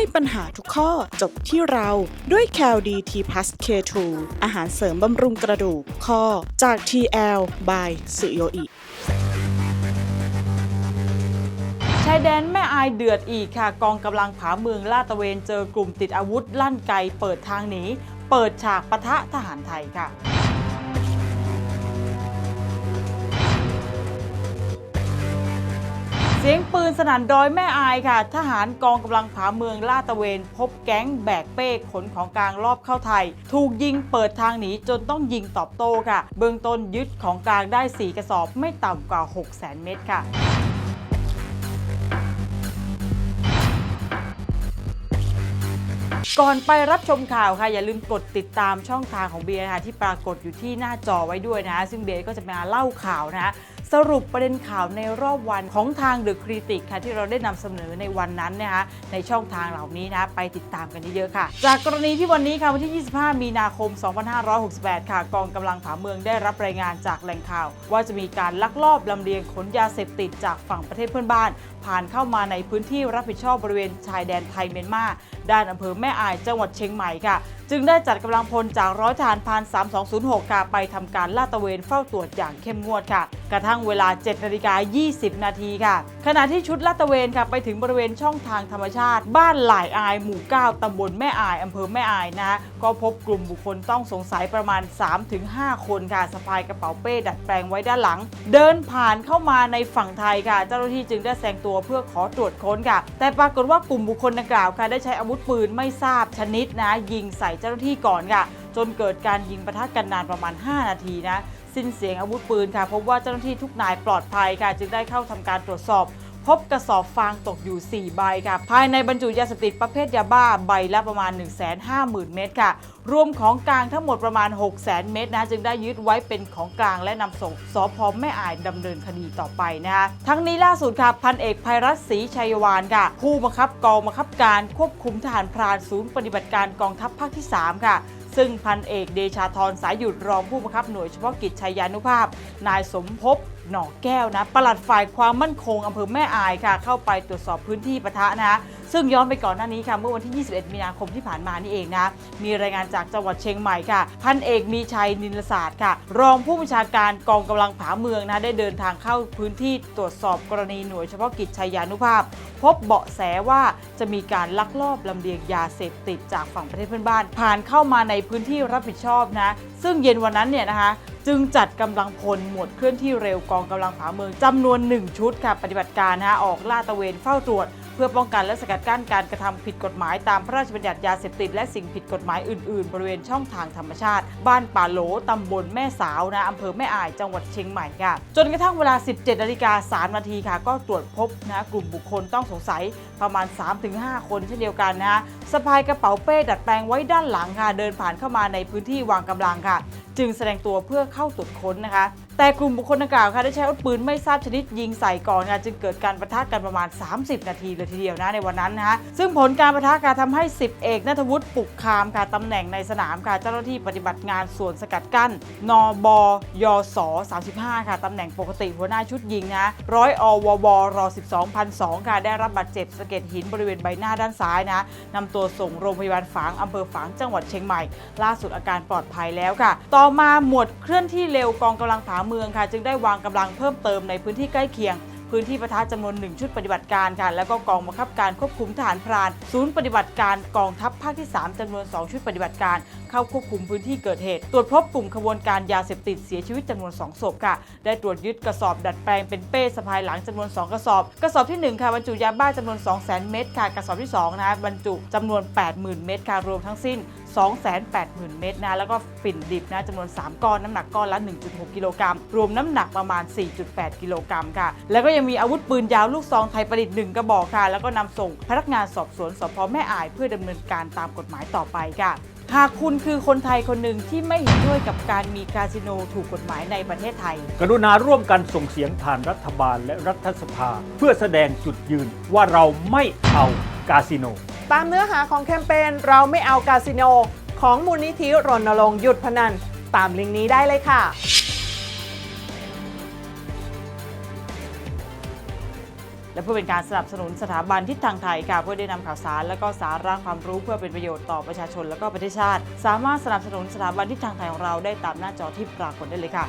ให้ปัญหาทุกข้อจบที่เราด้วย c a l d t plus K2 อาหารเสริมบำรุงกระดูกข้อจาก TL by สุโยอิชายแดนแม่อายเดือดอีกค่ะ กองกำลังผาเมืองลาดตระเวนเจอกลุ่มติดอาวุธลั่นไกเปิดทางหนีเปิดฉากปะทะทหารไทยค่ะ สียงปืนสนั่นดอยแม่อายค่ะ ทหารกองกำลังผาเมืองลาดตระเวน พบแก๊งแบกเป้ขนของกลางรอบเข้าไทย ถูกยิงเปิดทางหนีจนต้องยิงตอบโต้ค่ะ เบื้องต้นยึดของกลางได้ 4 กระสอบไม่ต่ำกว่า 6 0 0 0 0เม็ดค่ะก่อนไปรับชมข่าวค่ะ อย่าลืมกดติดตามช่องทางของเบียร์นะคะที่ปรากฏอยู่ที่หน้าจอไว้ด้วยนะ ซึ่งเบียร์ก็จะมาเล่าข่าวนะ สรุปประเด็นข่าวในรอบวันของทาง The Critic ค่ะที่เราได้นำเสนอในวันนั้นนะคะในช่องทางเหล่านี้นะไปติดตามกันเยอะๆค่ะ จากกรณีที่วันนี้ค่ะวันที่ 25 มีนาคม 2568 ค่ะ กองกำลังผาเมืองได้รับรายงานจากแหล่งข่าว ว่าจะมีการลักลอบลำเลียงขนยาเสพติดจากฝั่งประเทศเพื่อนบ้าน ผ่านเข้ามาในพื้นที่รับผิดชอบบริเวณชายแดนไทยเมียนมาด้านอำเภอแม่อายจังหวัดเชียงใหม่ค่ะ จึงได้จัดกำลังพลจากร้อยทหารพราน 3206 ค่ะ ไปทำการลาดตระเวนเฝ้าตรวจอย่างเข้มงวดค่ะ กระทั่งเวลา 7นาฬิกา20 นาทีค่ะ ขณะที่ชุดลาดตระเวนค่ะไปถึงบริเวณช่องทางธรรมชาติ บ้านหลายอายหมู่ 9 ตำบลแม่อาย อำเภอแม่อายนะก็พบกลุ่มบุคคลต้องสงสัยประมาณ 3-5 คนค่ะสะพายกระเป๋าเป้ดัดแปลงไว้ด้านหลัง เดินผ่านเข้ามาในฝั่งไทยค่ะ เจ้าหน้าที่จึงได้แสดงตัวเพื่อขอตรวจค้นค่ะ แต่ปรากฏว่ากลุ่มบุคคลดังกล่าวค่ะได้ใช้อาวุธปืนไม่ทราบชนิดนะยิงใส่เจ้าหน้าที่ก่อนค่ะ จนเกิดการยิงปะทะกันนานประมาณ 5 นาทีนะสิ้นเสียงอาวุธปืนค่ะ พบว่าเจ้าหน้าที่ทุกนายปลอดภัยค่ะ จึงได้เข้าทำการตรวจสอบ พบกระสอบฟางตกอยู่ 4 ใบค่ะ ภายในบรรจุยาเสพติดประเภทยาบ้าใบละประมาณ 1 5 0 0 0 0 เม็ดค่ะ รวมของกลางทั้งหมดประมาณ 6 0 0 0 0เม็ดนะ จึงได้ยึดไว้เป็นของกลางและนำส่งสอพแม่อายดำเนินคดีต่อไปนะคะทั้งนี้ล่าสุดค่ะพันเอกภัยรัตศรีชัยวานค่ะ ผู้บังคับกองบังคับการควบคุมทหารพรานศูนย์ปฏิบัติการกองทัพภาคที่ 3 ค่ะ ซึ่งพันเอกเดชาธรสายหยุดรองผู้บังคับหน่วยเฉพาะกิจชัยยานุภาพ นายสมภพ หน่อแก้วนะปลัดฝ่ายความมั่นคงอำเภอแม่อายค่ะ เข้าไปตรวจสอบพื้นที่ปะทะนะซึ่งย้อนไปก่อนหน้านี้ค่ะ เมื่อวันที่ 21 มีนาคมที่ผ่านมานี่เองนะ มีรายงานจากจังหวัดเชียงใหม่ค่ะ พันเอกมีชัยนินศาสตร์ค่ะ รองผู้บัญชาการกองกำลังผาเมืองนะได้เดินทางเข้าพื้นที่ตรวจสอบกรณีหน่วยเฉพาะกิจชัยยานุภาพ พบเบาะแสว่าจะมีการลักลอบลำเลียงยาเสพติดจากฝั่งประเทศเพื่อนบ้าน ผ่านเข้ามาในพื้นที่รับผิดชอบนะ ซึ่งเย็นวันนั้นเนี่ยนะคะ จึงจัดกำลังพลหมวดเคลื่อนที่เร็วกองกำลังผาเมืองจำนวน 1 ชุดค่ะปฏิบัติการนะฮะออกลาดตระเวนเฝ้าตรวจ เพื่อป้องกันและสกัดกั้นการกระทำผิดกฎหมายตามพระราชบัญญัติยาเสพติดและสิ่งผิดกฎหมายอื่นๆ บริเวณช่องทางธรรมชาติ บ้านป่าโหลตำบลแม่สาวนะอำเภอแม่อายจังหวัดเชียงใหม่ค่ะ จนกระทั่งเวลา 17นาฬิกา3นาทีค่ะ ก็ตรวจพบนะกลุ่มบุคคลต้องสงสัยประมาณ 3-5 คนเช่นเดียวกันนะฮะสะพายกระเป๋าเป้ดัดแปลงไว้ด้านหลังค่ะเดินผ่านเข้ามาในพื้นที่วางกำลังค่ะ จึงแสดงตัวเพื่อเข้าตรวจค้นนะคะ แต่กลุ่มบุคคลดังกล่าวค่ะได้ใช้อาวุธปืนไม่ทราบชนิดยิงใส่ก่อนค่ะจึงเกิดการประทะกันประมาณ 30 นาทีเลยทีเดียวนะในวันนั้นนะคะซึ่งผลการประทะการทำให้ 10 เอกนัทวุฒิปุกคามค่ะตำแหน่งในสนามค่ะเจ้าหน้าที่ปฏิบัติงานส่วนสกัดกั้นนบยศ35 ค่ะตำแหน่งปกติหัวหน้าชุดยิงนะร้อยอววร12พันสค่ะได้รับบาดเจ็บสะเก็ดหินบริเวณใบหน้าด้านซ้ายนะนำตัวส่งโรงพยาบาลฝางอำเภอฝางจังหวัดเชียงใหม่ ล่าสุดอาการปลอดภัยแล้วค่ะ ต่อมาหมวดเคลื่อนที่เร็วกองกำลังผาเมืองค่ะ จึงได้วางกำลังเพิ่มเติมในพื้นที่ใกล้เคียง พื้นที่ประทะจำนวนหนึ่งชุดปฏิบัติการค่ะ แล้วก็กองบังคับการควบคุมทหารพราน ศูนย์ปฏิบัติการกองทัพภาคที่ 3จำนวน 2 ชุดปฏิบัติการ เข้าควบคุมพื้นที่เกิดเหตุ ตรวจพบกลุ่มขบวนการยาเสพติดเสียชีวิตจำนวน 2 ศพค่ะ ได้ตรวจยึดกระสอบดัดแปลงเป็นเป้สะพายหลังจำนวน 2 กระสอบ กระสอบทีหนึ่1 ค่ะบรรจุยาบ้าจำนวน 200,000 เม็ดค่ะ กระสอบที่2นะคะบรรจุจำนวน 80,000 เม็ดค่ะรวมทั้งสิ้น 280,000 เม็ดนะแล้วก็ฝิ่นดิบนะจำนวน 3 ก้อนน้ำหนักก้อนละ 1.6 กิโลกรัมรวมน้ำหนักประมาณ 4.8 กิโลกรัมค่ะ แล้วก็ยังมีอาวุธปืนยาวลูกซองไทยประดิษฐ์1กระบอกค่ะ แล้วก็นำส่งพนักงานสอบสวนสพแม่อาย เพื่อดำเนินการตามกฎหมายต่อไปค่ะหากคุณคือคนไทยคนหนึ่งที่ไม่เห็นด้วยกับการมีคาสิโนถูกกฎหมายในประเทศไทย กรุณาร่วมกันส่งเสียงผ่านรัฐบาลและรัฐสภา เพื่อแสดงจุดยืนว่าเราไม่เอากาสิโน ตามเนื้อหาของแคมเปญเราไม่เอาคาสิโน ของมูลนิธิรณรงค์หยุดพนัน ตามลิงก์นี้ได้เลยค่ะ และเพื่อเป็นการสนับสนุนสถาบันทิศทางไทยค่ะเพื่อได้นำข่าวสาร และก็สาระความรู้เพื่อเป็นประโยชน์ต่อประชาชนและก็ประเทศชาติ สามารถสนับสนุนสถาบันทิศทางไทยของเราได้ตามหน้าจอที่ปรากฏได้เลยค่ะ